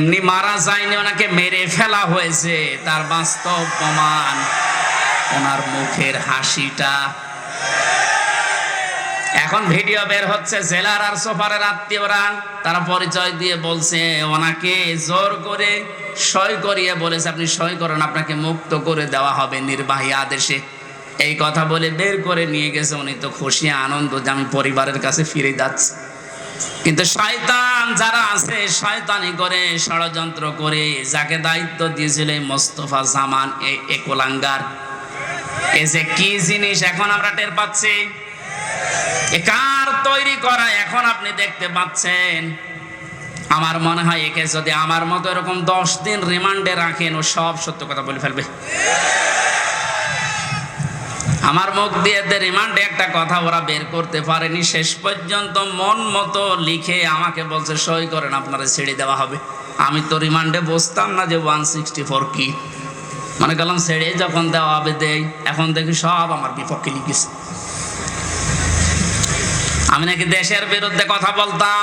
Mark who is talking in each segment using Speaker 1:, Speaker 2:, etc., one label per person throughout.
Speaker 1: এমনি মারা যায়নি, ওনাকে মেরে ফেলা হয়েছে। তার বাস্তব প্রমাণ, ওনার মুখের হাসিটা। এখন ভিডিও বের হচ্ছে জেলার আর সোফারের আত্মীয়রা। তারা পরিচয় দিয়ে বলছে, ওনাকে জোর করে সই করিয়ে বলেছে, আপনি সই করেন, আপনাকে মুক্ত করে দেওয়া হবে নির্বাহী আদেশে। এই কথা বলে বের করে নিয়ে গেছে। উনি তো খুশি, আনন্দ যে আমি পরিবারের কাছে ফিরে যাচ্ছি। কিন্তু শয়তান যারা আছে, শয়তানি করে ষড়যন্ত্র করে, যাকে দায়িত্ব দিয়েছিল মোস্তফা জামান, এই একলাঙ্গার। এই যে কি জিনিস এখন আমরা টের পাচ্ছি? এ কার তৈরি করা এখন আপনি দেখতে পাচ্ছেন? আমার মনে হয় একে যদি আমার মতো এরকম দশ দিন রিমান্ডে রাখেন, ও সব সত্য কথা বলে ফেলবে। আমার মুখ দিয়ে এদের রিমান্ডে একটা কথা ওরা বের করতে পারেনি, শেষ পর্যন্ত মন মতো লিখে আমাকে বলছে, সই করেন, আপনারা ছেড়ে দেওয়া হবে। আমি তো রিমান্ডে বসতাম না যে ওয়ান সিক্সটি ফোর কি। মনে করলাম ছেড়ে যখন দেওয়া হবে দেয় এখন দেখি সব আমার বিপক্ষে লিখেছে। আমি নাকি দেশের বিরুদ্ধে কথা বলতাম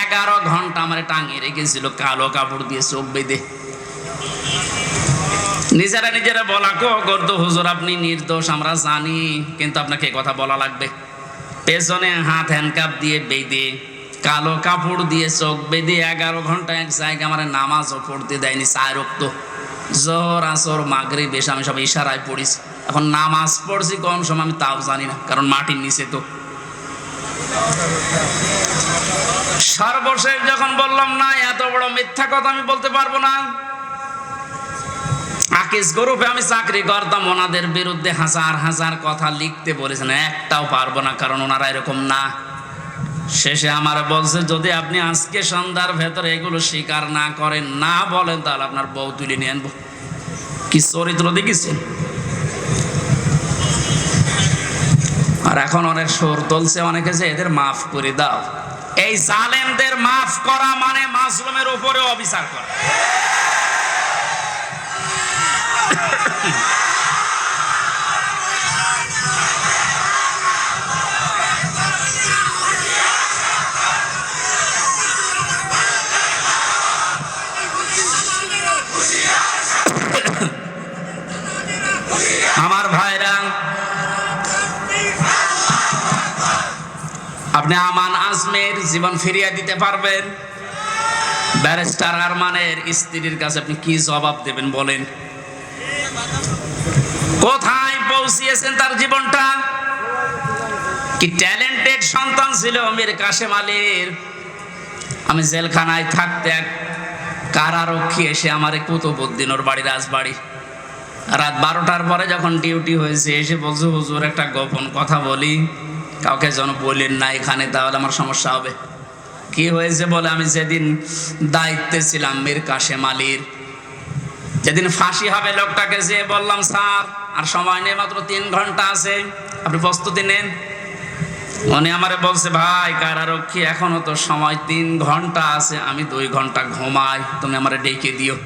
Speaker 1: এগারো ঘণ্টা আমার টাঙিয়ে রেখেছিল, কালো কাপড় দিয়ে চোখ বেঁধে। নিজেরা নিজেরা বলা, কো করতো হুজুর, আপনি নির্দোষ, আমরা জানি, কিন্তু আপনাকে কথা বলা লাগবে। পেছনে হাত হ্যান্ডকাপ দিয়ে বেঁধে, কালো কাপড় দিয়ে চোখ বেঁধে এগারো ঘণ্টা এক জায়গায় আমার নামাজও পড়তে দেয়নি চায় রক্ত। জোর আসর মাগরি বেশ আমি সব ইশারায় পড়িছি। এখন নামাজ পড়ছি, কম সময় আমি তাও জানি না, কারণ মাটির নিচে তো। সর্বশেষ যখন বললাম, না, এত বড় মিথ্যা কথা আমি বলতে পারব না। আকিস গ্রুপে আমি চাকরি করতাম, ওনাদের বিরুদ্ধে হাজার হাজার কথা লিখতে বলেছেন, একটাও পারব না, কারণ ওনারা এরকম না। শেষে আমার বলছে, যদি আপনি আজকে সন্ধ্যার ভেতরে এগুলো স্বীকার না করেন, না বলেন, তাহলে আপনার বউ তুলে নিয়ে আনব। কি চরিত্র দেখেছেন? আর এখন অনেক সুর তুলছে, অনেকে যে এদের মাফ করে দাও। এই জালেমদের মাফ করা মানে মাসলুমের উপরে অবিচার করা। আমার ভাইরা আপনি আমান আজমের জীবন ফিরিয়ে দিতে পারবেন। ব্যারিস্টার আরমানের স্ত্রীর কাছে আপনি কি জবাব দেবেন বলেন? কোথায় পৌঁছিয়েছেন তার জীবনটা? কি ট্যালেন্টেড সন্তান ছিল মীর কাশেম আলীর? আমি জেলখানায় থাকতে এক কারারক্ষী এসে আমার কুতুবুদ্দিন ওর বাড়ি রাজবাড়ি। রাত বারোটার পরে যখন ডিউটি হয়েছে, এসে বলছে, হুজুর, একটা গোপন কথা বলি। কাউকে যেন বললেন না, এখানে তাহলে আমার সমস্যা হবে। কি হয়েছে বলে আমি যেদিন দায়িত্বে ছিলাম মীর কাশেম আলীর, যেদিন ফাঁসি হবে লোকটাকে, যে বললাম, স্যার, আর সময় নেই, মাত্র তিন ঘণ্টা আছে, আপনি প্রস্তুতি নেন। উনি আমারে বলছে, ভাই, কারারক্ষী, এখনও তো সময় তিন ঘণ্টা আছে, আমি দুই ঘণ্টা ঘুমাই, তুমি আমারে ডেকে দিও।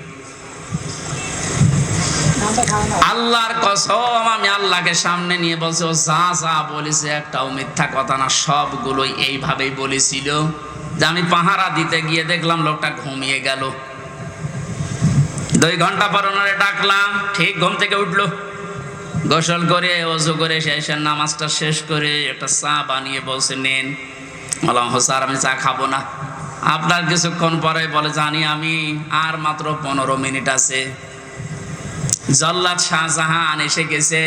Speaker 1: আল্লাহর কসম, আমি আল্লাহকে সামনে নিয়ে বলছে, ও যা যা বলেছে একটাও মিথ্যা কথা না, সবগুলোই এইভাবেই বলেছিল। যে আমি পাহারা দিতে গিয়ে দেখলাম লোকটা ঘুমিয়ে গেল। দুই ঘণ্টা পর ওনারে ডাকলাম, ঠিক ঘুম থেকে উঠল। গোসল করে, অজু করে শেষের নামাজটা শেষ করে একটা চা বানিয়ে বলছে, নেন। বললাম স্যার, আমি চা খাব না। আপনার কিছুক্ষণ পরে বলে, জানি আমি, আর মাত্র পনেরো মিনিট আছে। জল্লাদ শাহজাহান এসে গেছে।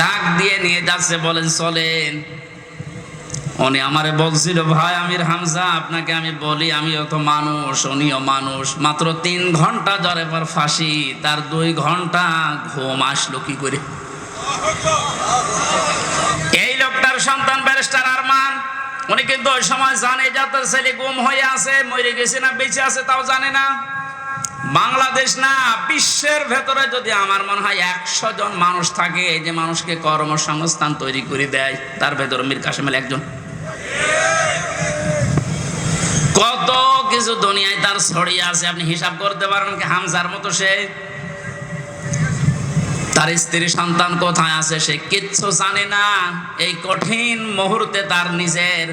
Speaker 1: ডাক দিয়ে নিয়ে যাচ্ছে, বলেন, চলেন। উনি আমারে বলছিল, ভাই, আমির হামজা, আপনাকে আমি বলি, আমিও তো মানুষ, উনিও মানুষ। মাত্র তিন ঘণ্টা জ্বরে পর ফাঁসি, তার দুই ঘণ্টা ঘুম আসলো কি করে? এই লোকটার সন্তান ব্যারিস্টার আরমান, উনি কিন্তু ওই সময় জানে যে তার ছেলে গুম হয়ে আছে, মরে গেছে না বেঁচে আছে, তাও জানে না। বাংলাদেশ না, বিশ্বের ভেতরে যদি আমার মনে হয় একশো জন মানুষ থাকে, এই যে মানুষকে কর্মসংস্থান তৈরি করে দেয়, তার ভেতরে মীর কাসেম একজন। কত কিছু দুনিয়ায় তার ছড়িয়ে আছে, আপনি হিসাব করতে পারেন কি হামজার মতো সে? তার স্ত্রী সন্তান কোথায় আছে সে কিচ্ছু জানে না। এই কঠিন মুহূর্তে তার নিজের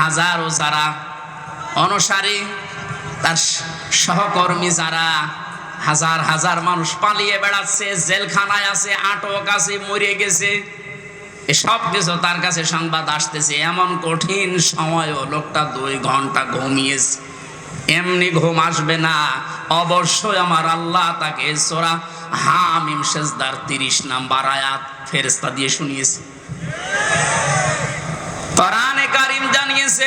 Speaker 1: হাজারো যারা অনুসারী, তার সহকর্মী যারা হাজার হাজার মানুষ পালিয়ে বেড়াচ্ছে, জেলখানায় আছে, আটক আছে, মরে গেছে, এসব কিছু তার কাছে সংবাদ আসতেছে। এমন কঠিন সময়ও লোকটা দুই ঘণ্টা ঘুমিয়েছে। এমনি ঘুম আসবে না। অবশ্যই আমার আল্লাহ তাকে সোরা হামিম সেজদার তিরিশ নাম্বার আয়াত ফেরেস্তা দিয়ে শুনিয়েছে। কোরআনে কারিম জানিয়েছে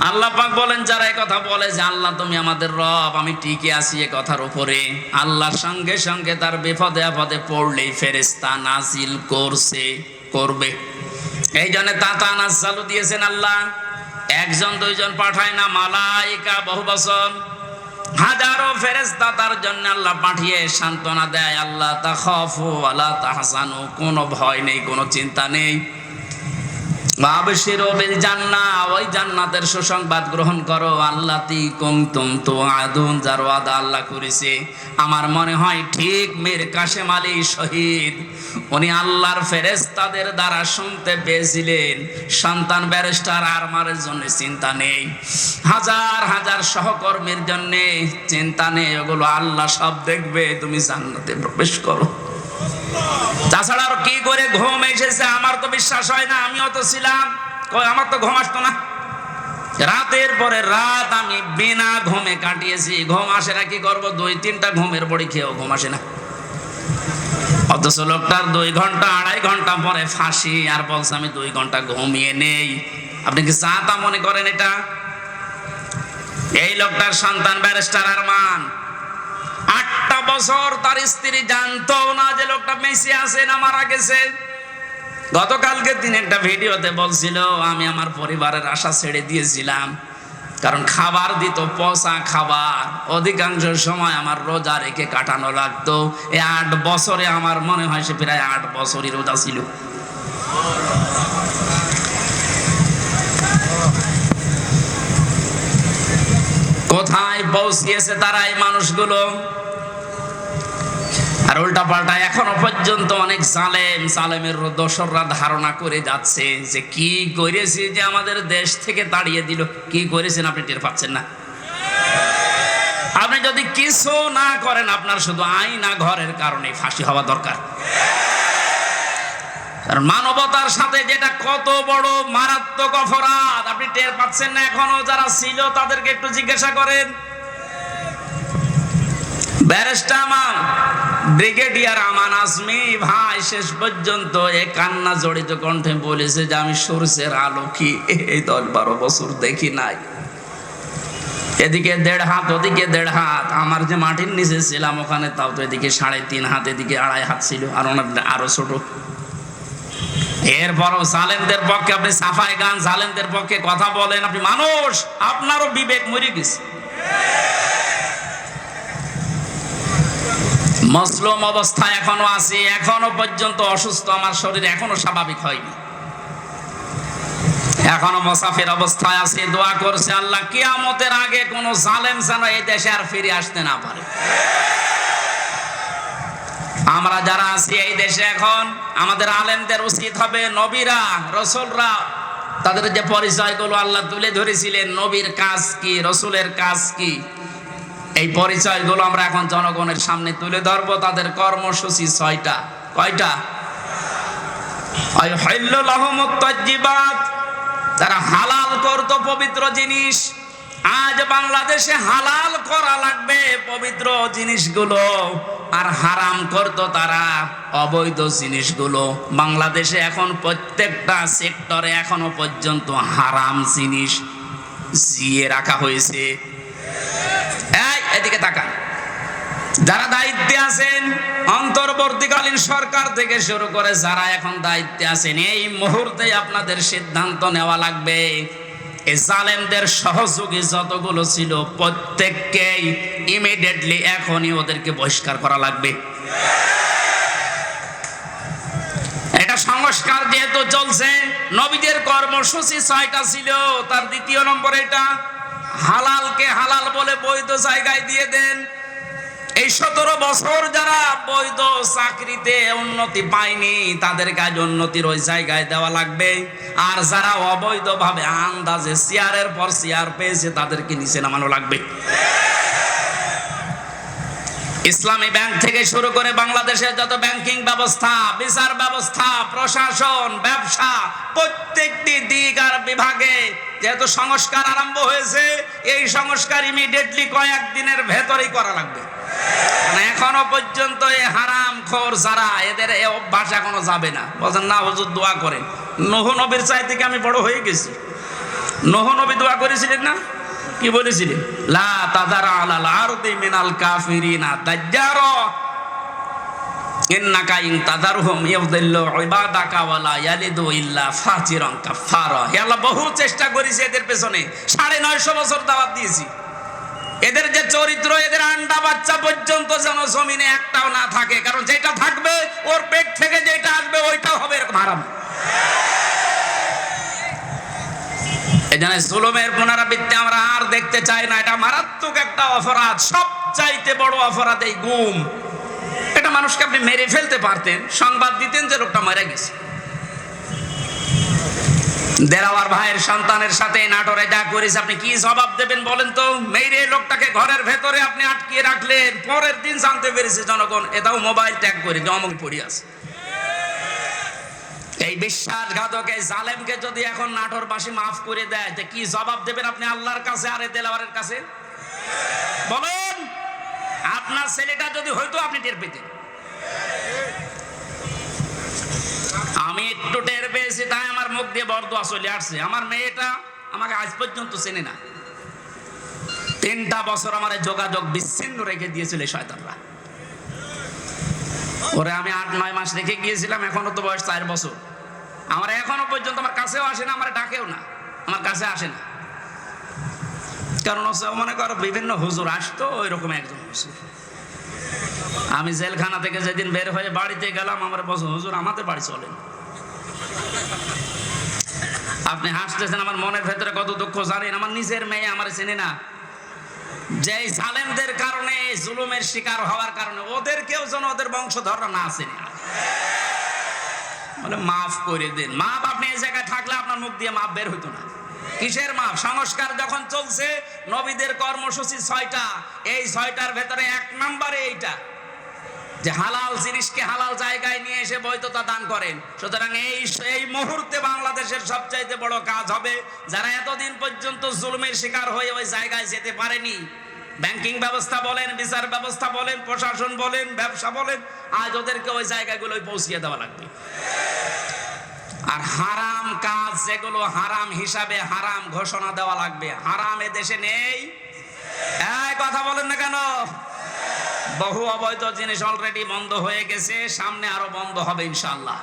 Speaker 1: আল্লাহ পাক বলেন, যারা কথা বলে যে, আল্লাহ, তুমি আমাদের রব, আমি টিকে আছি এ কথার উপরে। আল্লাহর সঙ্গে সঙ্গে তার বিপদে আপদে পড়লেই ফেরেস্তা নাজিল করছে, করবে। এই জন্য তাতা নাজালু দিয়েছেন আল্লাহ। একজন, দুইজন পাঠায় না, মালাইকা বহু বছর। হাজারো ফেরেস্তা তার জন্য আল্লাহ পাঠিয়ে সান্ত্বনা দেয়। আল্লাহ, তা খফু, আল্লাহ তাহসানু কোনো ভয় নেই, কোনো চিন্তা নেই। জান্নাহ ওই জান্নাতের সুসংবাদ গ্রহণ করো। আল্লাতি কুনতুম তুআদুন, যার ওয়াদা আল্লাহ করেছে। আমার মনে হয় ঠিক মীর কাশেম আলী শহীদ, উনি আল্লাহর ফেরেশতাদের দ্বারা শুনতে পেয়েছিলেন। সন্তান ব্যারিস্টার আরমারের জন্য চিন্তা নেই। হাজার হাজার সহকর্মীর জন্য চিন্তা নেই। ওগুলো আল্লাহ সব দেখবে, তুমি জান্নাতে প্রবেশ করো। তাছাড়া আর কি করে ঘুম এসেছে? আমার তো বিশ্বাস হয় না, আমিও তো ছিলাম। আমার তো ঘুম আসতো না। রাতের পরে রাত আমি বিনা ঘুমে কাটিয়েছি। ঘুম আসে না, কি করব? দুই, তিনটা ঘুমের বড়ি খেয়েও ঘুম আসে না। অথচ লোকটার দুই ঘণ্টা, আড়াই ঘণ্টা পরে ফাঁসি, আর বলছে, আমি দুই ঘণ্টা ঘুমিয়ে নেই। আপনি কি চা তা মনে করেন এটা? এই লোকটার সন্তান ব্যারিস্টার আরমান। বছর তার স্ত্রী জানতো না যে লোকটা মেসি আছে না মারা গেছে। গতকালকে দিন একটা ভিডিওতে বলছিল, আমি আমার পরিবারের আশা ছেড়ে দিয়েছিলাম। কারণ খাবার দিত, পচা খাবার। অধিকাংশ সময় আমার রোজা রেখে কাটানো লাগতো। এই আট বছরে আমার মনে হয় সে প্রায় আট বছরই রোজা ছিল। কোথায় পৌঁছিয়েছে তারা এই মানুষগুলো? আর উল্টা পাল্টা এখনও পর্যন্ত অনেক জালেম সালেমের দোসররা ধারণা করে যাচ্ছে যে কি করেছে যে আমাদের দেশ থেকে তাড়িয়ে দিল। কি করেছেন আপনি টের পাচ্ছেন না? আপনি যদি কিছু না করেন, আপনার শুধু আইনা ঘরের কারণে ফাঁসি হওয়া দরকার। কারণ মানবতার সাথে যেটা কত বড় মারাত্মক অপরাধ, আপনি টের পাচ্ছেন না এখনও যারা ছিল তাদেরকে একটু জিজ্ঞাসা করেন। ব্যারিস্টার আমার ব্রিগেডিয়ার আমান আজমি, ভাই, শেষ পর্যন্ত এ কান্না জড়িত কণ্ঠে বলেছে যে, আমি সূর্যের আলো কি এই দশ বারো বছর দেখি নাই। এদিকে দেড় হাত, ওদিকে দেড় হাত। আমার যে মাটির নিচে ছিলাম, ওখানে তাও তো এদিকে সাড়ে তিন হাত, এদিকে আড়াই হাত ছিল, আর ওনার আরও ছোট। এরপরও জালেমদের পক্ষে আপনি সাফাই গান, জালেমদের পক্ষে কথা বলেন, আপনি মানুষ, আপনারও বিবেক মরে গেছে। মসলুম অবস্থায় এখনও আছি, এখনও পর্যন্ত অসুস্থ, আমার শরীর এখনও স্বাভাবিক হয়নি। এখনও মোসাফির অবস্থায় আছি, দোয়া করছে আল্লাহ, কিয়ামতের আগে কোনো জালেম যেন এই দেশে আর ফিরে আসতে না পারে। আমরা যারা আছি এই দেশে এখন, আমাদের আলেমদের উচিত হবে নবীরা, রসুলরা, তাদের যে পরিচয়গুলো আল্লাহ তুলে ধরেছিলেন, নবীর কাজ কি, রসুলের কাজ কি এই পরিচয়গুলো আমরা এখন জনগণের সামনে তুলে ধরবো। তাদের কর্মসূচি ছয়টা। কয়টা? তারা হালাল করতো পবিত্র জিনিস। আজ বাংলাদেশে হালাল করা লাগবে পবিত্র জিনিসগুলো। আর হারাম করতো তারা অবৈধ জিনিসগুলো। বাংলাদেশে এখন প্রত্যেকটা সেক্টরে এখনও পর্যন্ত হারাম জিনিস জিয়ে রাখা হয়েছে। এদিকে তাকান। যারা দায়িত্বে আছেন, অন্তর্বর্তীকালীন সরকার থেকে শুরু করে যারা এখন দায়িত্বে আছেন, এই মুহূর্তে আপনাদের সিদ্ধান্ত নেওয়া লাগবে। এই জালেমদের সহযোগী যতগুলো ছিল, প্রত্যেককেই ইমিডিয়েটলি এখনই ওদেরকে বহিষ্কার করা লাগবে। এটা সংস্কার যেহেতু চলছে, নবীদের কর্মসূচি ছয়টা ছিল, তার দ্বিতীয় নম্বর এটা হালালকে হালাল বলে বৈধ জায়গায় দিয়ে দেন। এই সতেরো বছর যারা বৈধ চাকরিতে উন্নতি পায়নি, তাদের কাজ উন্নতির ওই জায়গায় দেওয়া লাগবে। আর যারা অবৈধভাবে আন্দাজে চেয়ারের পর চেয়ার পেয়েছে, তাদেরকে নিচে নামানো লাগবে। ইসলামী ব্যাংক থেকে শুরু করে বাংলাদেশের যত ব্যাংকিং ব্যবস্থা, বিচার ব্যবস্থা, প্রশাসন, ব্যবসা, প্রত্যেকটি দিক আর বিভাগে যেহেতু সংস্কার আরম্ভ হয়েছে, এই সংস্কার ইমিডিয়েটলি কয়েকদিনের ভেতরেই করা লাগবে। মানে এখনও পর্যন্ত এই হারাম খোর যারা, এদের এ অভ্যাস এখনও যাবে না। বলছেন, না, হুজুর, দোয়া করেন। নহ নবীর চাই থেকে আমি বড় হয়ে গেছি। নহ নবী দোয়া করেছিলেন না? কি বলেছিলেন বহু চেষ্টা করেছি এদের পেছনে। সাড়ে নয়শো বছর দাওয়াত দিয়েছি। এদের যে চরিত্র, এদের আন্ডা বাচ্চা পর্যন্ত যেন জমিনে একটাও না থাকে। কারণ যেটা থাকবে, ওর পেট থেকে যেটা আসবে, ওইটাও হবে এরকম এজন্য জুলুমের পুনরাবৃত্তি আমরা আর দেখতে চাই না। এটা মারাত্মক একটা অপরাধ সব চাইতে বড় অপরাধ এই গুম। এটা মানুষকে আপনি মেরে ফেলতে পারতেন, সংবাদ দিতেন যে লোকটা মারা গেছে। দেরাওয়ার ভাইয়ের সন্তানের সাথে এই নাটোরে যা করেছে, আপনি কি জবাব দেবেন বলেন তো? মেরে লোকটাকে ঘরের ভেতরে আপনি আটকিয়ে রাখলেন, পরের দিন জানতে পেরেছে জনগণ, এটাও মোবাইল ট্যাগ করে জমক পড়ে আছে। এই বিশ্বাসঘাতক জালেমকে যদি এখন নাটোরবাসী মাফ করে দেয়, তো কি জবাব দেবেন আপনি আল্লাহর কাছে আর দেলাওয়ারের কাছে? বলেন, আপনার ছেলেটা যদি হয়তো আপনি টের পেতেন। আমি একটু টের পেয়েছি, তাই আমার মুখ দিয়ে বরদোয়া চলে আসছে। আমার মেয়েটা আমাকে আজ পর্যন্ত চেনে না। তিনটা বছর আমার যোগাযোগ বিচ্ছিন্ন রেখে দিয়েছিল শয়তানরা। ওরে আমি আট, নয় মাস রেখে গিয়েছিলাম, এখনও তো বয়স চার বছর। আমার এখনও পর্যন্ত আমার কাছেও আসে না, আমার ডাকেও না, আমার কাছে আসে না। কারণ হচ্ছে মনে করো, বিভিন্ন হুজুর আসতো ওই রকম একজন হুজুর। আমি জেলখানা থেকে যেদিন বের হয়ে বাড়িতে গেলাম, আমার বছর হুজুর, আমাদের বাড়ি চলেন। আপনি হাসতেছেন, আমার মনের ভেতরে কত দুঃখ, জানেন? আমার নিজের মেয়ে আমার চেনে না। যে জালেমদের কারণে জুলুমের শিকার হওয়ার কারণে ওদেরকেও যেন ওদের বংশধররা না আসেনি বলে, মাফ করে দিন। মাপ, আপনি এই জায়গায় থাকলে আপনার মুখ দিয়ে মাপ বের হইতো না। কিসের মাপ? সংস্কার যখন চলছে, নবীদের কর্মসূচি ছয়টা। এই ছয়টার ভেতরে এক নম্বরে এইটা। যে হালাল জিনিসকে হালাল জায়গায় নিয়ে এসে বৈধতা দান করেন। সুতরাং এই এই মুহূর্তে বাংলাদেশের সবচাইতে বড় কাজ হবে যারা এতদিন পর্যন্ত জুলুমের শিকার হয়ে ওই জায়গায় যেতে পারেনি ব্যাংকিং ব্যবস্থা বলেন, বিচার ব্যবস্থা বলেন, প্রশাসন বলেন, ব্যবসা বলেন, আজ ওদেরকে ওই জায়গাগুলোয় পৌঁছিয়ে দেওয়া লাগবে। আর হারাম কাজ যেগুলো হারাম হিসাবে হারাম ঘোষণা দেওয়া লাগবে। হারাম এ দেশে নেই কথা বলেন না কেন? বহু অবৈধ জিনিস অলরেডি বন্ধ হয়ে গেছে, সামনে আরও বন্ধ হবে ইনশাল্লাহ